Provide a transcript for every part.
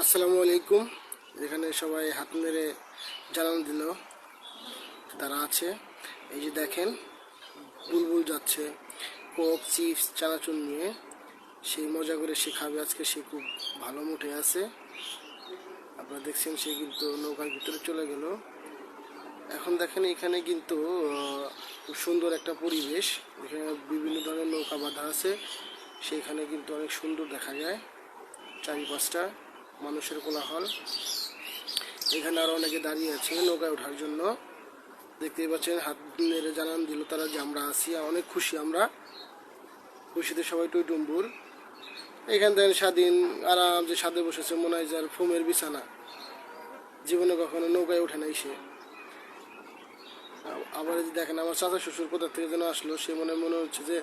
আসসালামু আলাইকুম। এখানে সবাই হাত মেরে জানান দিল তারা আছে। এই যে দেখেন, বুলবুল যাচ্ছে কোক, চিপস, চানাচুর নিয়ে। সেই মজা করে সে খাবে। আজকে সে খুব ভালো মুঠে আছে। আপনারা দেখছেন, সে কিন্তু নৌকার ভিতরে চলে গেল। এখন দেখেন, এখানে কিন্তু খুব সুন্দর একটা পরিবেশ। এখানে বিভিন্ন ধরনের নৌকা বাঁধা আছে। সেইখানে কিন্তু অনেক সুন্দর দেখা যায় চারিপাশটা। মানুষের কোলাহল। এখানে আরও অনেকে দাঁড়িয়ে আছে নৌকায় ওঠার জন্য। দেখতেই পাচ্ছেন, হাত নেড়ে জানান দিল তারা যে আমরা আর অনেক খুশি আমরা। খুশিতে সবাই টইটুম্বুর এখান থেকে স্বাধীন, আরাম যে সাদে বসেছে মনে হয় যার ফোমের বিছানা। জীবনে কখনো নৌকায় ওঠে নাই সে। আবার এই যে দেখেন, আমার চাচা শ্বশুর কোথা থেকে যেন আসলো, সে মনে মনে হচ্ছে যে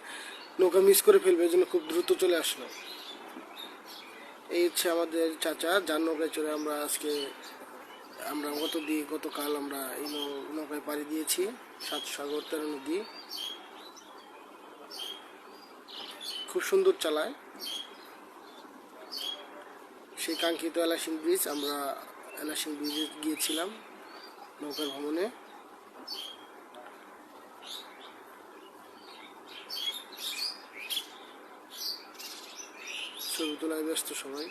নৌকা মিস করে ফেলবে, এই জন্য খুব দ্রুত চলে আসলো। এই হচ্ছে আমাদের চাচা, যার নৌকায় চড়ে আমরা আজকে, আমরা গত দিয়ে গতকাল আমরা এই নৌকায় পাড়ি দিয়েছি, সাত সাগর, তেরো নদী। খুব সুন্দর চালায়। সেই কাঙ্ক্ষিত এলাসিং ব্রিজ, আমরা এলাসিং ব্রিজে গিয়েছিলাম নৌকার ভ্রমণে। ছবি তোলায় ব্যস্ত সবাই।